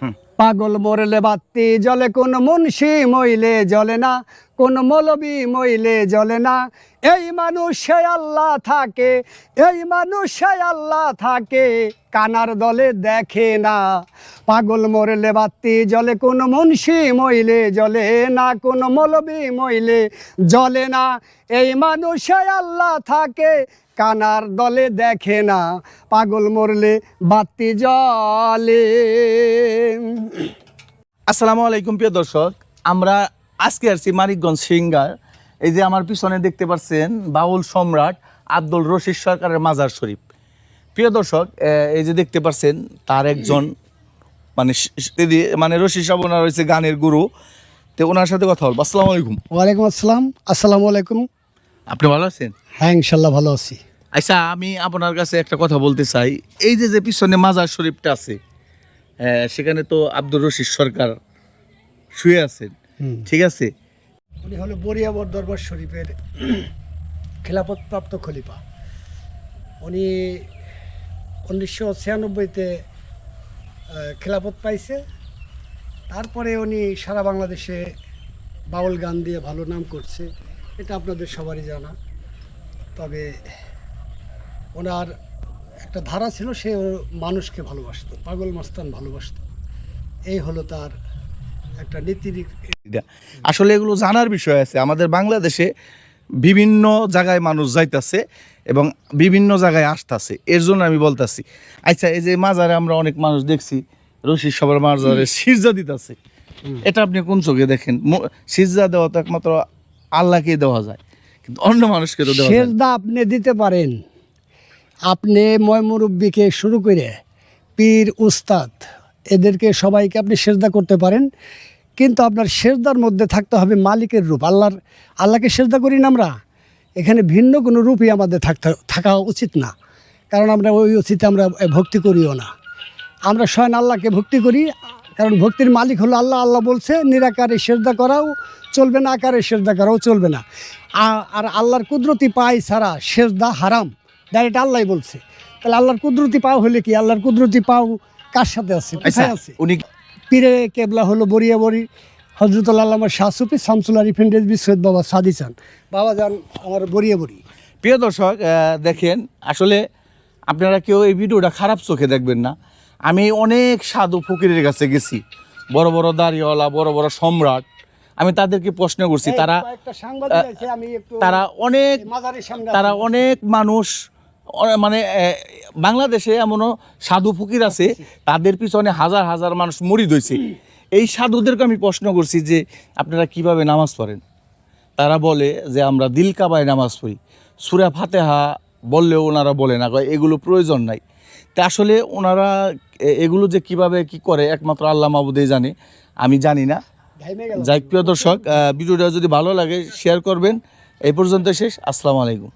Hmm. পাগল মরলে বাত্তি জলে কোন মুন্সি মইলে জ্বলে না, কোন মৌলবি মইলে জ্বলে না। এই মানুষে আল্লাহ থাকে, এই মানুষে আল্লাহ থাকে, কানার দলে দেখে না। পাগল মরলে বাত্তি জলে কোন মুন্সি মইলে জ্বলে না, কোন মৌলবি মইলে জ্বলে না। এই মানুষে আল্লাহ থাকে, কানার দলে দেখে না। পাগল মরলে বাত্তি জলে আসসালামু আলাইকুম প্রিয় দর্শক। আমরা আজকে আসছি মানিকগঞ্জ সিঙ্গার। এই যে আমার পিছনে দেখতে পাচ্ছেন বাউল সম্রাট আব্দুল রশিদ সরকারের মাজার শরীফ। প্রিয় দর্শক এই যে দেখতে পাচ্ছেন তার একজন মানে মানে রশিদ সাহেব ওনার হয়েছে গানের গুরু। তো ওনার সাথে কথা বলব। আসসালামু আলাইকুম। ওয়ালাইকুম আসসালাম। আসসালামু আলাইকুম। আপনি ভালো আছেন? হ্যাঁ ইনশাল্লাহ ভালো আছি। আচ্ছা আমি আপনার কাছে একটা কথা বলতে চাই। এই যে যে পিছনে মাজার শরীফটা আছে সেখানে তো আব্দুর রশিদ সরকার শুয়ে আছেন। ঠিক আছে? উনি হলো বরিয়াবর দরবার শরীফের খেলাপথপ্রাপ্ত খলিফা। উনি উনিশশো ছিয়ানব্বইতে খেলাপথ পাইছে। তারপরে উনি সারা বাংলাদেশে বাউল গান দিয়ে ভালো নাম করছে। এটা আপনাদের সবারই জানা। তবে ওনার একটা ধারা ছিল সে মানুষকে ভালোবাসতো পাগল মাস্তান ভালোবাসতো। এই হলো তার একটা নীতি আসলে এগুলো জানার বিষয় আছে আমাদের বাংলাদেশে বিভিন্ন জায়গায় মানুষ যাইতাছে এবং বিভিন্ন জায়গায় আসতেছে এর জন্য আমি বলতাছি। আচ্ছা এই যে মাজারে আমরা অনেক মানুষ দেখছি রশিদ সবার মাজারে সিজা দিতেছে। এটা আপনি কোন চোখে দেখেন? সিজা দেওয়া তো একমাত্র আল্লাহকে দেওয়া যায় কিন্তু অন্য মানুষকে তো দেওয়া যায়। না। সেজদা আপনি দিতে পারেন। আপনি ময় মুরব্বীকে শুরু করে পীর, উস্তাদ, এদেরকে সবাইকে আপনি সেজদা করতে পারেন। কিন্তু আপনার সেজদার মধ্যে থাকতে হবে মালিকের রূপ। আল্লাহর, আল্লাহকে সেজদা করি না আমরা। এখানে ভিন্ন কোনো রূপই আমাদের থাকতে, থাকা উচিত না। কারণ আমরা ওই অতীতে আমরা ভক্তি করিও না। আমরা স্বয়ং আল্লাহকে ভক্তি করি, কারণ ভক্তির মালিক হলো আল্লাহ। আল্লাহ বলছে, নিরাকারে সেজদা করাও চলবে না, আকারে সেজদা করাও চলবে না। আর আল্লাহর কুদরতি পাই ছাড়া সেজদা হারাম। ডাইরেক্ট আল্লাহ বলছে। তাহলে আল্লাহর কুদরতি পাও হলে কি? আল্লাহর কুদরতি পাও কার সাথে আছে? আচ্ছা কোথায় আছে? উনি পীরে কেবলা হলো বরিয়া বরি হজরতুল আল্লামা শাহসুফি শামসুল আরিফিন রেজবি সৈয়দ বাবা সাদি চান। বাবা যান আমার বরিয়া বরি প্রিয় দর্শক দেখেন আসলে আপনারা কেউ এই ভিডিওটা খারাপ চোখে দেখবেন না। আমি অনেক সাধু ফকিরের কাছে গেছি। বড় বড় দাড়িওয়ালা বড় বড় সম্রাট। আমি তাদেরকে প্রশ্ন করছি তারা তারা অনেক তারা অনেক মানুষ মানে বাংলাদেশে এমনও সাধু ফকির আছে তাদের পিছনে হাজার হাজার মানুষ মরিদ হয়েছে এই সাধুদেরকে আমি প্রশ্ন করছি যে আপনারা কীভাবে নামাজ পড়েন? তারা বলে যে আমরা দিল কাবায় নামাজ পড়ি। সুরা ফাতেহা বললেও ওনারা বলে না কয় এগুলো প্রয়োজন নাই। তা আসলে ওনারা এগুলো যে কীভাবে কি করে একমাত্র আল্লাহ মাহবুদেই জানে আমি জানি না। যাই প্রিয় দর্শক ভিডিওটা যদি ভালো লাগে শেয়ার করবেন। এই পর্যন্ত শেষ। আসসালামু আলাইকুম।